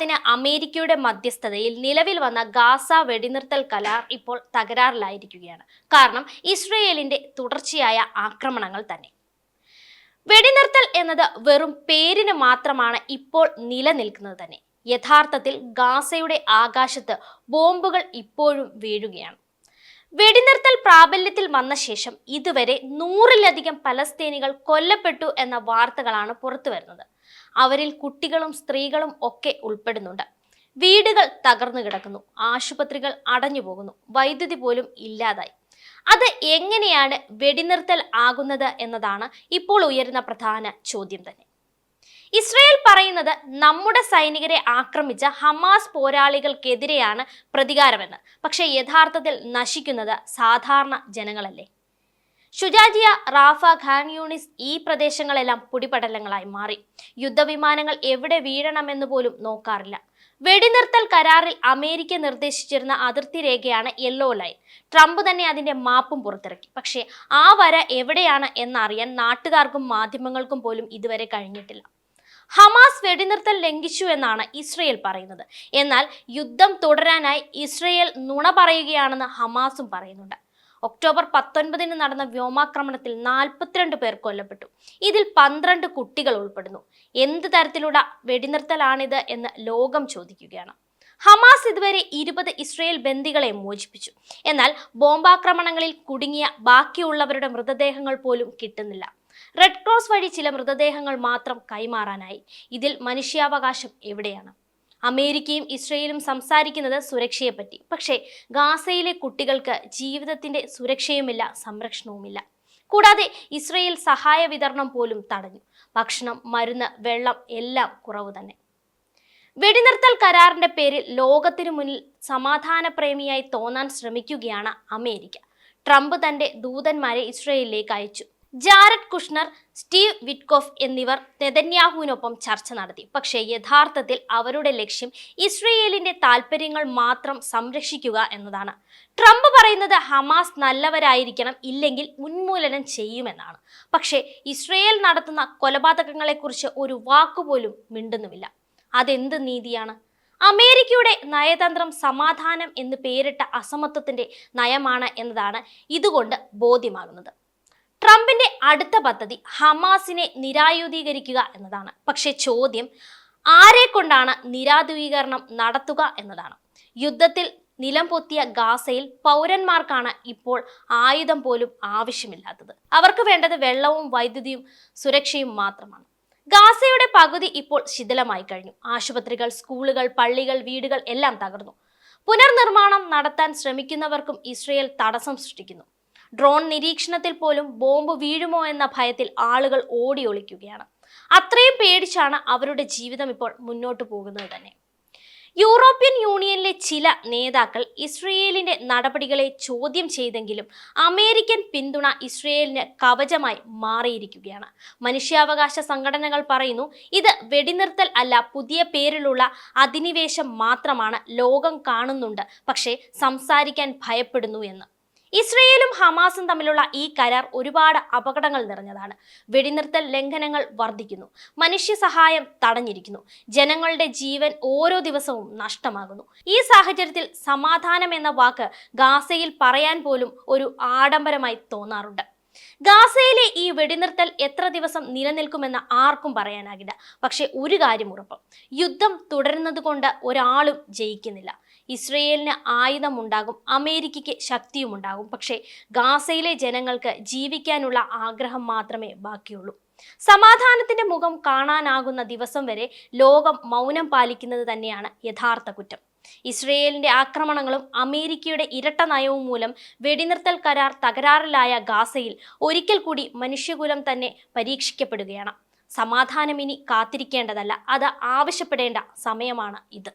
പത്തിന് അമേരിക്കയുടെ മധ്യസ്ഥതയിൽ നിലവിൽ വന്ന ഗാസ വെടിനിർത്തൽ കരാർ ഇപ്പോൾ തകരാറിലായിരിക്കുകയാണ്. കാരണം ഇസ്രയേലിന്റെ തുടർച്ചയായ ആക്രമണങ്ങൾ തന്നെ. വെടിനിർത്തൽ എന്നത് വെറും പേരിന് മാത്രമാണ് ഇപ്പോൾ നിലനിൽക്കുന്നത് തന്നെ. യഥാർത്ഥത്തിൽ ഗാസയുടെ ആകാശത്ത് ബോംബുകൾ ഇപ്പോഴും വീഴുകയാണ്. വെടിനിർത്തൽ പ്രാബല്യത്തിൽ വന്ന ശേഷം ഇതുവരെ നൂറിലധികം പലസ്തീനികൾ കൊല്ലപ്പെട്ടു എന്ന വാർത്തകളാണ് പുറത്തു വരുന്നത് അവരിൽ കുട്ടികളും സ്ത്രീകളും ഒക്കെ ഉൾപ്പെടുന്നുണ്ട്. വീടുകൾ തകർന്നു കിടക്കുന്നു. ആശുപത്രികൾ അടഞ്ഞു പോകുന്നു. വൈദ്യുതി പോലും ഇല്ലാതായി. അത് എങ്ങനെയാണ് വെടിനിർത്തൽ ആകുന്നത് എന്നതാണ് ഇപ്പോൾ ഉയരുന്ന പ്രധാന ചോദ്യം തന്നെ. ഇസ്രയേൽ പറയുന്നത് നമ്മുടെ സൈനികരെ ആക്രമിച്ച ഹമാസ് പോരാളികൾക്കെതിരെയാണ് പ്രതികാരമെന്ന്. പക്ഷേ യഥാർത്ഥത്തിൽ നശിക്കുന്നത് സാധാരണ ജനങ്ങളല്ലേ? ഷുജാജിയ റാഫ ഖാൻ യൂണിസ് ഈ പ്രദേശങ്ങളെല്ലാം പുടിപടലങ്ങളായി മാറി. യുദ്ധവിമാനങ്ങൾ എവിടെ വീഴണമെന്ന് പോലും നോക്കാറില്ല. വെടിനിർത്തൽ കരാറിൽ അമേരിക്ക നിർദ്ദേശിച്ചിരുന്ന അതിർത്തി രേഖയാണ് യെല്ലോ ലൈൻ. ട്രംപ് തന്നെ അതിന്റെ മാപ്പും പുറത്തിറക്കി. പക്ഷേ ആ വര എവിടെയാണ് എന്നറിയാൻ നാട്ടുകാർക്കും മാധ്യമങ്ങൾക്കും പോലും ഇതുവരെ കഴിഞ്ഞിട്ടില്ല. ഹമാസ് വെടിനിർത്തൽ ലംഘിച്ചു എന്നാണ് ഇസ്രയേൽ പറയുന്നത്. എന്നാൽ യുദ്ധം തുടരാനായി ഇസ്രയേൽ നുണ പറയുകയാണെന്ന് ഹമാസും പറയുന്നുണ്ട്. ഒക്ടോബർ പത്തൊൻപതിന് നടന്ന വ്യോമാക്രമണത്തിൽ നാൽപ്പത്തിരണ്ട് പേർ കൊല്ലപ്പെട്ടു. ഇതിൽ പന്ത്രണ്ട് കുട്ടികൾ ഉൾപ്പെടുന്നു. എന്ത് തരത്തിലുള്ള വെടിനിർത്തലാണിത് എന്ന് ലോകം ചോദിക്കുകയാണ്. ഹമാസ് ഇതുവരെ ഇരുപത് ഇസ്രയേൽ ബന്ദികളെ മോചിപ്പിച്ചു. എന്നാൽ ബോംബാക്രമണങ്ങളിൽ കുടുങ്ങിയ ബാക്കിയുള്ളവരുടെ മൃതദേഹങ്ങൾ പോലും കിട്ടുന്നില്ല. റെഡ് ക്രോസ് വഴി ചില മൃതദേഹങ്ങൾ മാത്രം കൈമാറാനായി. ഇതിൽ മനുഷ്യാവകാശം എവിടെയാണ്? അമേരിക്കയും ഇസ്രയേലും സംസാരിക്കുന്നത് സുരക്ഷയെപ്പറ്റി. പക്ഷേ ഗാസയിലെ കുട്ടികൾക്ക് ജീവിതത്തിന്റെ സുരക്ഷയുമില്ല സംരക്ഷണവുമില്ല. കൂടാതെ ഇസ്രയേൽ സഹായ വിതരണം പോലും തടഞ്ഞു. ഭക്ഷണം മരുന്ന് വെള്ളം എല്ലാം കുറവ് തന്നെ. വെടിനിർത്തൽ കരാറിന്റെ പേരിൽ ലോകത്തിനു മുന്നിൽ സമാധാനപ്രേമിയായി തോന്നാൻ ശ്രമിക്കുകയാണ് അമേരിക്ക. ട്രംപ് തന്റെ ദൂതന്മാരെ ഇസ്രയേലിലേക്ക് അയച്ചു. ജാരഡ് കുഷ്ണർ സ്റ്റീവ് വിറ്റ്കോഫ് എന്നിവർ നെതന്യാഹുവിനൊപ്പം ചർച്ച നടത്തി. പക്ഷേ യഥാർത്ഥത്തിൽ അവരുടെ ലക്ഷ്യം ഇസ്രയേലിന്റെ താല്പര്യങ്ങൾ മാത്രം സംരക്ഷിക്കുക എന്നതാണ്. ട്രംപ് പറയുന്നത് ഹമാസ് നല്ലവരായിരിക്കണം ഇല്ലെങ്കിൽ ഉന്മൂലനം ചെയ്യുമെന്നാണ്. പക്ഷേ ഇസ്രയേൽ നടത്തുന്ന കൊലപാതകങ്ങളെക്കുറിച്ച് ഒരു വാക്കുപോലും മിണ്ടുന്നുമില്ല. അതെന്ത് നീതിയാണ്? അമേരിക്കയുടെ നയതന്ത്രം സമാധാനം എന്ന് പേരിട്ട അസമത്വത്തിന്റെ നയമാണ് എന്നതാണ് ഇതുകൊണ്ട് ബോധ്യമാകുന്നത്. ട്രംപിന്റെ അടുത്ത പദ്ധതി ഹമാസിനെ നിരായുധീകരിക്കുക എന്നതാണ്. പക്ഷേ ചോദ്യം ആരെ കൊണ്ടാണ് നിരാധുവീകരണം നടത്തുക എന്നതാണ്. യുദ്ധത്തിൽ നിലം പൊത്തിയ ഗാസയിൽ പൗരന്മാർക്കാണ് ഇപ്പോൾ ആയുധം പോലും ആവശ്യമില്ലാത്തത്. അവർക്ക് വേണ്ടത് വെള്ളവും വൈദ്യുതിയും സുരക്ഷയും മാത്രമാണ്. ഗാസയുടെ പകുതി ഇപ്പോൾ ശിഥിലമായി കഴിഞ്ഞു. ആശുപത്രികൾ സ്കൂളുകൾ പള്ളികൾ വീടുകൾ എല്ലാം തകർന്നു. പുനർനിർമ്മാണം നടത്താൻ ശ്രമിക്കുന്നവർക്കും ഇസ്രയേൽ തടസ്സം സൃഷ്ടിക്കുന്നു. ഡ്രോൺ നിരീക്ഷണത്തിൽ പോലും ബോംബ് വീഴുമോ എന്ന ഭയത്തിൽ ആളുകൾ ഓടി ഒളിക്കുകയാണ്. അത്രയും പേടിച്ചാണ് അവരുടെ ജീവിതം ഇപ്പോൾ മുന്നോട്ട് പോകുന്നത് തന്നെ. യൂറോപ്യൻ യൂണിയനിലെ ചില നേതാക്കൾ ഇസ്രയേലിന്റെ നടപടികളെ ചോദ്യം ചെയ്തെങ്കിലും അമേരിക്കൻ പിന്തുണ ഇസ്രയേലിന് കവചമായി മാറിയിരിക്കുകയാണ്. മനുഷ്യാവകാശ സംഘടനകൾ പറയുന്നു ഇത് വെടിനിർത്തൽ അല്ല പുതിയ പേരിലുള്ള അധിനിവേശം മാത്രമാണ് ലോകം കാണുന്നുണ്ട് പക്ഷേ സംസാരിക്കാൻ ഭയപ്പെടുന്നു എന്ന്. ഇസ്രയേലും ഹമാസും തമ്മിലുള്ള ഈ കരാർ ഒരുപാട് അപകടങ്ങൾ നിറഞ്ഞതാണ്. വെടിനിർത്തൽ ലംഘനങ്ങൾ വർദ്ധിക്കുന്നു മനുഷ്യ സഹായം തടഞ്ഞിരിക്കുന്നു. ജനങ്ങളുടെ ജീവൻ ഓരോ ദിവസവും നഷ്ടമാകുന്നു. ഈ സാഹചര്യത്തിൽ സമാധാനം എന്ന വാക്ക് ഗാസയിൽ പറയാൻ പോലും ഒരു ആഡംബരമായി തോന്നാറുണ്ട്. ഗാസയിലെ ഈ വെടിനിർത്തൽ എത്ര ദിവസം നിലനിൽക്കുമെന്ന് ആർക്കും പറയാനാകില്ല. പക്ഷെ ഒരു കാര്യം ഉറപ്പ്. യുദ്ധം തുടരുന്നത് കൊണ്ട് ഒരാളും ജയിക്കുന്നില്ല. ഇസ്രയേലിന് ആയുധമുണ്ടാകും അമേരിക്കയ്ക്ക് ശക്തിയുമുണ്ടാകും. പക്ഷേ ഗാസയിലെ ജനങ്ങൾക്ക് ജീവിക്കാനുള്ള ആഗ്രഹം മാത്രമേ ബാക്കിയുള്ളൂ. സമാധാനത്തിന്റെ മുഖം കാണാനാകുന്ന ദിവസം വരെ ലോകം മൗനം പാലിക്കുന്നത് തന്നെയാണ് യഥാർത്ഥ കുറ്റം. ഇസ്രയേലിന്റെ ആക്രമണങ്ങളും അമേരിക്കയുടെ ഇരട്ട നയവും മൂലം വെടിനിർത്തൽ കരാർ തകരാറിലായ ഗാസയിൽ ഒരിക്കൽ കൂടി മനുഷ്യകുലം തന്നെ പരീക്ഷിക്കപ്പെടുകയാണ്. സമാധാനം ഇനി കാത്തിരിക്കേണ്ടതല്ല അത് ആവശ്യപ്പെടേണ്ട സമയമാണ് ഇത്.